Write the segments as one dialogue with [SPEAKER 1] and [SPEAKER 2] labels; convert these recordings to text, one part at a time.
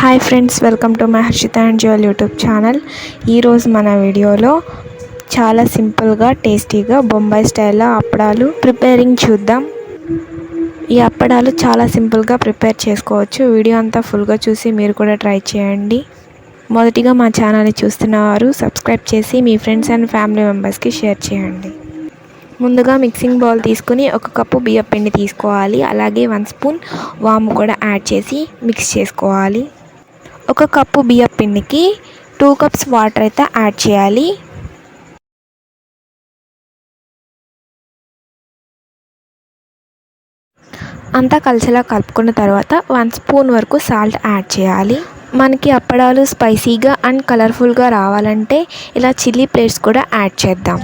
[SPEAKER 1] Hi friends welcome to my Harshita and jewel YouTube channel ఈరోజు మన వీడియోలో చాలా సింపుల్గా టేస్టీగా బొంబాయి స్టైల్లో అప్పడాలు ప్రిపేరింగ్ చూద్దాం. ఈ అప్పడాలు చాలా సింపుల్గా ప్రిపేర్ చేసుకోవచ్చు. వీడియో అంతా ఫుల్గా చూసి మీరు కూడా ట్రై చేయండి. మొదటిగా మా ఛానల్ని చూస్తున్నవారు సబ్స్క్రైబ్ చేసి మీ ఫ్రెండ్స్ అండ్ ఫ్యామిలీ మెంబర్స్కి షేర్ చేయండి. ముందుగా మిక్సింగ్ బౌల్ తీసుకుని ఒక కప్పు బియ్యం పిండి తీసుకోవాలి. అలాగే వన్ స్పూన్ వాము కూడా యాడ్ చేసి మిక్స్ చేసుకోవాలి. ఒక కప్పు బియ్యం పిండికి టూ కప్స్ వాటర్ అయితే యాడ్ చేయాలి. అంతా కలిసేలా కలుపుకున్న తర్వాత వన్ స్పూన్ వరకు సాల్ట్ యాడ్ చేయాలి. మనకి అప్పడాలు స్పైసీగా అండ్ కలర్ఫుల్గా రావాలంటే ఇలా చిల్లీ ప్లేట్స్ కూడా యాడ్ చేద్దాం.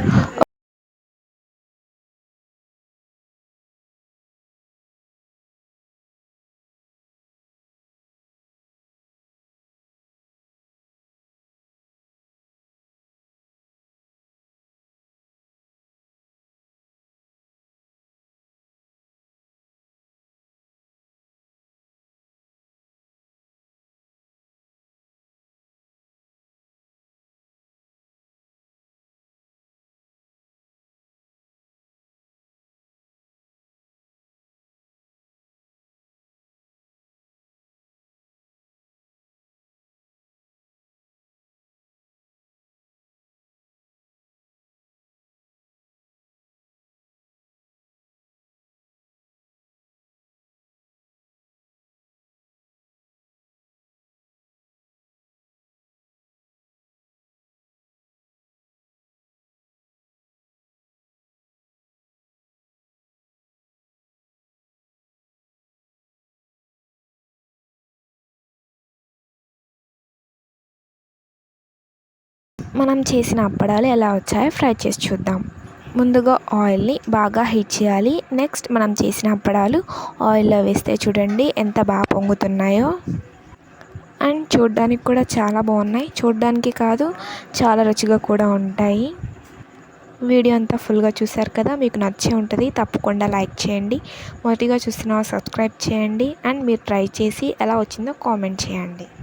[SPEAKER 1] మనం చేసిన అప్పడాలు ఎలా వచ్చాయో ఫ్రై చేసి చూద్దాం. ముందుగా ఆయిల్ని బాగా హీట్ చేయాలి. నెక్స్ట్ మనం చేసిన అప్పడాలు ఆయిల్లో వేస్తే చూడండి ఎంత బాగా పొంగుతున్నాయో. అండ్ చూడడానికి కూడా చాలా బాగున్నాయి. చూడడానికి కాదు చాలా రుచిగా కూడా ఉంటాయి. వీడియో అంతా ఫుల్గా చూసారు కదా మీకు నచ్చే ఉంటుంది తప్పకుండా లైక్ చేయండి. మొదటిగా చూస్తున్న సబ్స్క్రైబ్ చేయండి. అండ్ మీరు ట్రై చేసి ఎలా వచ్చిందో కామెంట్ చేయండి.